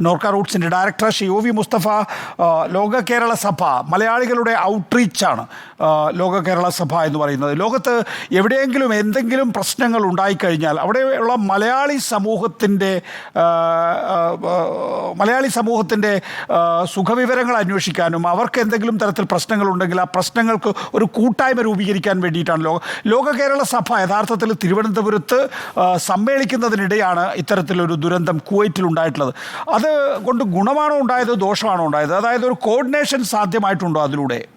നോർക്ക റൂട്ട്സിന്റെ ഡയറക്ടർ ഷിയോവി മുസ്തഫ ലോക കേരള സഭ മലയാളികളുടെ ഔട്ട്റീച്ചാണ് ലോക കേരള സഭ എന്ന് പറയുന്നത്. ലോകത്ത് എവിടെയെങ്കിലും എന്തെങ്കിലും പ്രശ്നങ്ങൾ ഉണ്ടായിക്കഴിഞ്ഞാൽ അവിടെയുള്ള മലയാളി സമൂഹത്തിന്റെ മലയാളി സമൂഹത്തിന്റെ സുഖവിവരങ്ങൾ അന്വേഷിക്കാനും അവർക്ക് എന്തെങ്കിലും തരത്തിൽ പ്രശ്നങ്ങളുണ്ടെങ്കിൽ ആ പ്രശ്നങ്ങൾക്ക് ഒരു കൂട്ടായ്മ രൂപീകരിക്കാൻ വേണ്ടിയിട്ടാണ് ലോക ലോക കേരള സഭ യഥാർത്ഥത്തിൽ തിരുവനന്തപുരത്ത് സമ്മേളിക്കുന്നതിനിടെയാണ് ഇത്തരത്തിലൊരു ദുരന്തം കുവൈറ്റിൽ ഉണ്ടായിട്ടുള്ളത് അത് കൊണ്ട് ഗുണമാണോ ഉണ്ടായത് ദോഷമാണോ ഉണ്ടായത്? അതായത് ഒരു കോർഡിനേഷൻ സാധ്യമായിട്ടുണ്ടോ അതിലൂടെ?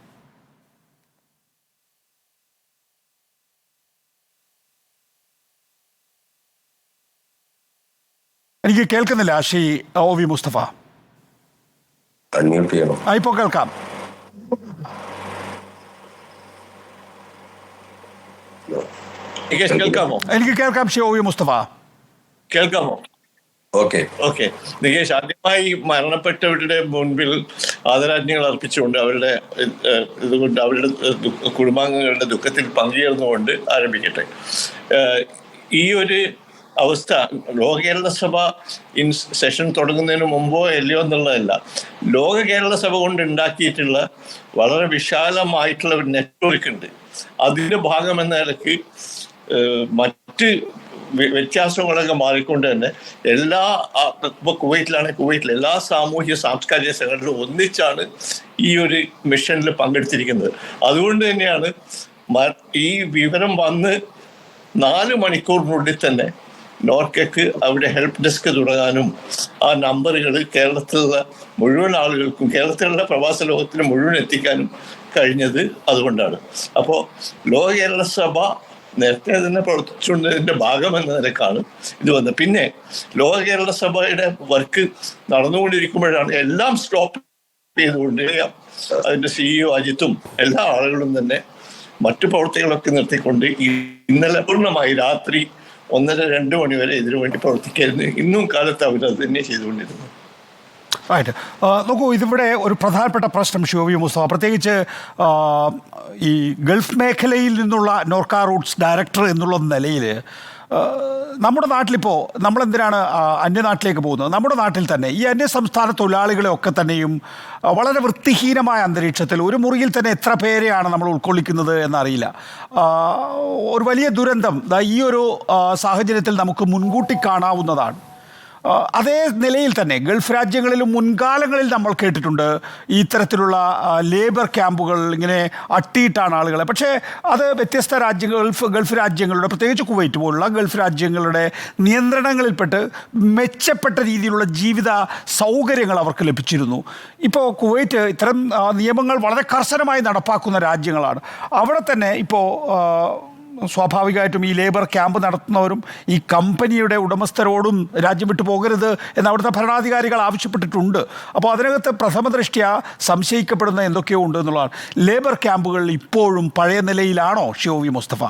എനിക്ക് കേൾക്കുന്നില്ല ശ്രീ ഒ വി മുസ്തഫ. ഇപ്പോ കേൾക്കാം. എനിക്ക് കേൾക്കാം ശ്രീ ഒ വി മുസ്തഫ. കേൾക്കാമോ? ഓക്കെ. ഓക്കെ. നികേഷ് ആദ്യമായി മരണപ്പെട്ടവരുടെ മുൻപിൽ ആദരാജ്ഞികൾ അർപ്പിച്ചുകൊണ്ട് അവരുടെ ഇതുകൊണ്ട് അവരുടെ കുടുംബാംഗങ്ങളുടെ ദുഃഖത്തിൽ പങ്കുചേർന്നുകൊണ്ട് ആരംഭിക്കട്ടെ. ഈ ഒരു അവസ്ഥ ലോക കേരള സഭ ഇൻ സെഷൻ തുടങ്ങുന്നതിന് മുമ്പോ അല്ലയോ എന്നുള്ളതല്ല ലോക കേരള സഭ കൊണ്ട് ഉണ്ടാക്കിയിട്ടുള്ള വളരെ വിശാലമായിട്ടുള്ള ഒരു നെറ്റ്വർക്ക് ഉണ്ട് അതിന്റെ ഭാഗം എന്ന നിലയ്ക്ക് മറ്റ് വ്യത്യാസങ്ങളൊക്കെ മാറിക്കൊണ്ട് തന്നെ എല്ലാ ഇപ്പോൾ ഇപ്പൊ കുവൈറ്റിലാണെങ്കിൽ കുവൈറ്റിൽ എല്ലാ സാമൂഹ്യ സാംസ്കാരിക സംഘടനകളും ഒന്നിച്ചാണ് ഈ ഒരു മിഷനിൽ പങ്കെടുത്തിരിക്കുന്നത്. അതുകൊണ്ട് തന്നെയാണ് ഈ വിവരം വന്ന് നാല് മണിക്കൂറിനുള്ളിൽ തന്നെ നോർക്കക്ക് അവിടെ ഹെൽപ്പ് ഡെസ്ക് തുടങ്ങാനും ആ നമ്പറുകൾ കേരളത്തിലുള്ള മുഴുവൻ ആളുകൾക്കും കേരളത്തിലുള്ള പ്രവാസ ലോകത്തിന് മുഴുവൻ എത്തിക്കാനും കഴിഞ്ഞത് അതുകൊണ്ടാണ്. അപ്പോൾ ലോക കേരള സഭ നേരത്തെ തന്നെ പ്രവർത്തിച്ചുകൊണ്ടതിന്റെ ഭാഗം എന്ന നിലക്കാണ് ഇത് വന്നത്. പിന്നെ ലോക കേരള സഭയുടെ വർക്ക് നടന്നുകൊണ്ടിരിക്കുമ്പോഴാണ് എല്ലാം സ്റ്റോപ്പ് ചെയ്തുകൊണ്ട് അതിന്റെ സിഇഒ അജിത്തും എല്ലാ ആളുകളും തന്നെ മറ്റു പ്രവർത്തികളൊക്കെ നിർത്തിക്കൊണ്ട് ഇന്നലെ പൂർണമായി രാത്രി ഒന്നര രണ്ട് മണി വരെ ഇതിനു വേണ്ടി പ്രവർത്തിക്കായിരുന്നു. ഇന്നും കാലത്ത് അവർ അത് തന്നെ ചെയ്തുകൊണ്ടിരുന്നു റൈറ്റ് നോക്കൂ ഇതിവിടെ ഒരു പ്രധാനപ്പെട്ട പ്രശ്നം ഷോവി മുസ്തഫ. പ്രത്യേകിച്ച് ഈ ഗൾഫ് മേഖലയിൽ നിന്നുള്ള നോർക്ക റൂട്ട്സ് ഡയറക്ടർ എന്നുള്ള നിലയിൽ നമ്മുടെ നാട്ടിലിപ്പോൾ നമ്മളെന്തിനാണ് അന്യനാട്ടിലേക്ക് പോകുന്നത്? നമ്മുടെ നാട്ടിൽ തന്നെ ഈ അന്യസംസ്ഥാന തൊഴിലാളികളെ ഒക്കെ തന്നെയും വളരെ വൃത്തിഹീനമായ അന്തരീക്ഷത്തിൽ ഒരു മുറിയിൽ തന്നെ എത്ര പേരെയാണ് നമ്മൾ ഉൾക്കൊള്ളിക്കുന്നത് എന്നറിയില്ല. ഒരു വലിയ ദുരന്തം ഈ ഒരു സാഹചര്യത്തിൽ നമുക്ക് മുൻകൂട്ടി കാണാവുന്നതാണ്. അതേ നിലയിൽ തന്നെ ഗൾഫ് രാജ്യങ്ങളിലും മുൻകാലങ്ങളിൽ നമ്മൾ കേട്ടിട്ടുണ്ട് ഇത്തരത്തിലുള്ള ലേബർ ക്യാമ്പുകൾ ഇങ്ങനെ അട്ടിയിട്ടാണ് ആളുകളെ. പക്ഷേ അത് വ്യത്യസ്ത രാജ്യങ്ങൾ ഗൾഫ് ഗൾഫ് രാജ്യങ്ങളുടെ പ്രത്യേകിച്ച് കുവൈറ്റ് പോലുള്ള ഗൾഫ് രാജ്യങ്ങളുടെ നിയന്ത്രണങ്ങളിൽപ്പെട്ട് മെച്ചപ്പെട്ട രീതിയിലുള്ള ജീവിത സൗകര്യങ്ങൾ അവർക്ക് ലഭിച്ചിരുന്നു. ഇപ്പോൾ കുവൈറ്റ് ഇത്തരം നിയമങ്ങൾ വളരെ കർശനമായി നടപ്പാക്കുന്ന രാജ്യങ്ങളാണ്. അവിടെ തന്നെ ഇപ്പോൾ സ്വാഭാവികമായിട്ടും ഈ ലേബർ ക്യാമ്പ് നടത്തുന്നവരും ഈ കമ്പനിയുടെ ഉടമസ്ഥരോടും രാജ്യം വിട്ടു പോകരുത് എന്ന് അവിടുത്തെ ഭരണാധികാരികൾ ആവശ്യപ്പെട്ടിട്ടുണ്ട്. അപ്പോൾ അതിനകത്ത് പ്രഥമ ദൃഷ്ടിയ സംശയിക്കപ്പെടുന്ന എന്തൊക്കെയോ ഉണ്ട് എന്നുള്ളതാണ്. ലേബർ ക്യാമ്പുകൾ ഇപ്പോഴും പഴയ നിലയിലാണോ ഷിയോവി മുസ്തഫ?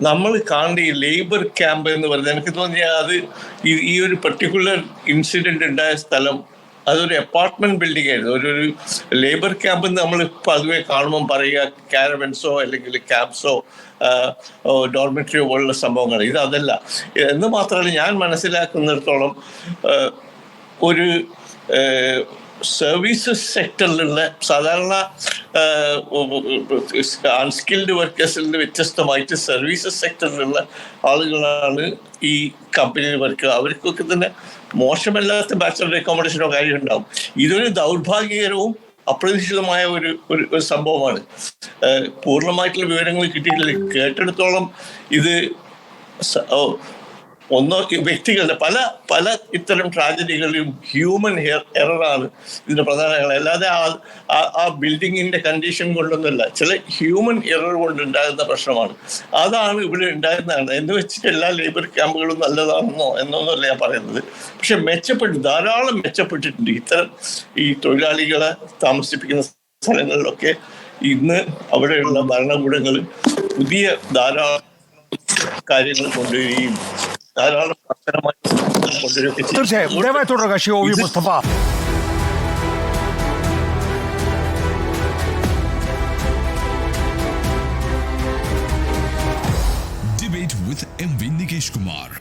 നമ്മൾ കാണേണ്ട ഈ ലേബർ ക്യാമ്പ് എന്ന് പറയുന്നത് എനിക്ക് തോന്നിയാൽ അത് ഈ ഒരു പെർട്ടിക്കുലർ ഇൻസിഡന്റ് ഉണ്ടായ സ്ഥലം അതൊരു അപ്പാർട്ട്മെന്റ് ബിൽഡിംഗ് ആയിരുന്നു. ഒരു ഒരു ലേബർ ക്യാമ്പ് നമ്മൾ പതുവെ കാണുമ്പോൾ പറയുക കാരവൻസോ അല്ലെങ്കിൽ ക്യാബ്സോ ഡോർമെട്രിയോ പോലുള്ള സംഭവങ്ങൾ. ഇത് അതല്ല. എന്ന് മാത്രമല്ല ഞാൻ മനസ്സിലാക്കുന്നിടത്തോളം ഒരു സർവീസസ് സെക്ടറിലുള്ള സാധാരണ അൺസ്കിൽഡ് വർക്കേഴ്സിൽ നിന്ന് വ്യത്യസ്തമായിട്ട് സർവീസസ് സെക്ടറിലുള്ള ആളുകളാണ് ഈ കമ്പനിയിൽ വർക്ക് അവർക്കൊക്കെ തന്നെ മോശമല്ലാത്ത ബാച്ചലർ അക്കോമഡേഷനോ കാര്യം ഉണ്ടാവും ഇതൊരു ദൗർഭാഗ്യകരവും അപ്രതീക്ഷിതമായ ഒരു ഒരു സംഭവമാണ്. പൂർണമായിട്ടുള്ള വിവരങ്ങൾ കിട്ടിയിട്ടില്ല. കേട്ടെടുത്തോളം ഇത് ഒന്നോ വ്യക്തികളുടെ പല പല ഇത്തരം ട്രാജഡികളിലും ഹ്യൂമൻ എററാണ് ഇതിന്റെ പ്രധാന. അല്ലാതെ ആ ആ- ബിൽഡിങ്ങിന്റെ കണ്ടീഷൻ കൊണ്ടൊന്നുമല്ല. ചില ഹ്യൂമൻ എറർ കൊണ്ടുണ്ടാകുന്ന പ്രശ്നമാണ്. അതാണ് ഇവിടെ ഉണ്ടായിരുന്നതാണ് എന്ന് വെച്ചിട്ട് എല്ലാ ലേബർ ക്യാമ്പുകളും നല്ലതാണെന്നോ എന്നൊന്നുമല്ല ഞാൻ പറയുന്നത്. പക്ഷെ മെച്ചപ്പെട്ടു ധാരാളം മെച്ചപ്പെട്ടിട്ടുണ്ട്. ഇത്തരം ഈ തൊഴിലാളികളെ താമസിപ്പിക്കുന്ന സ്ഥലങ്ങളിലൊക്കെ ഇന്ന് അവിടെയുള്ള ഭരണകൂടങ്ങൾ പുതിയ ധാരാളം കാര്യങ്ങൾ കൊണ്ടുവരികയും Друзі, давайте рогачі Мустафа. Debate with MV Nikesh Kumar.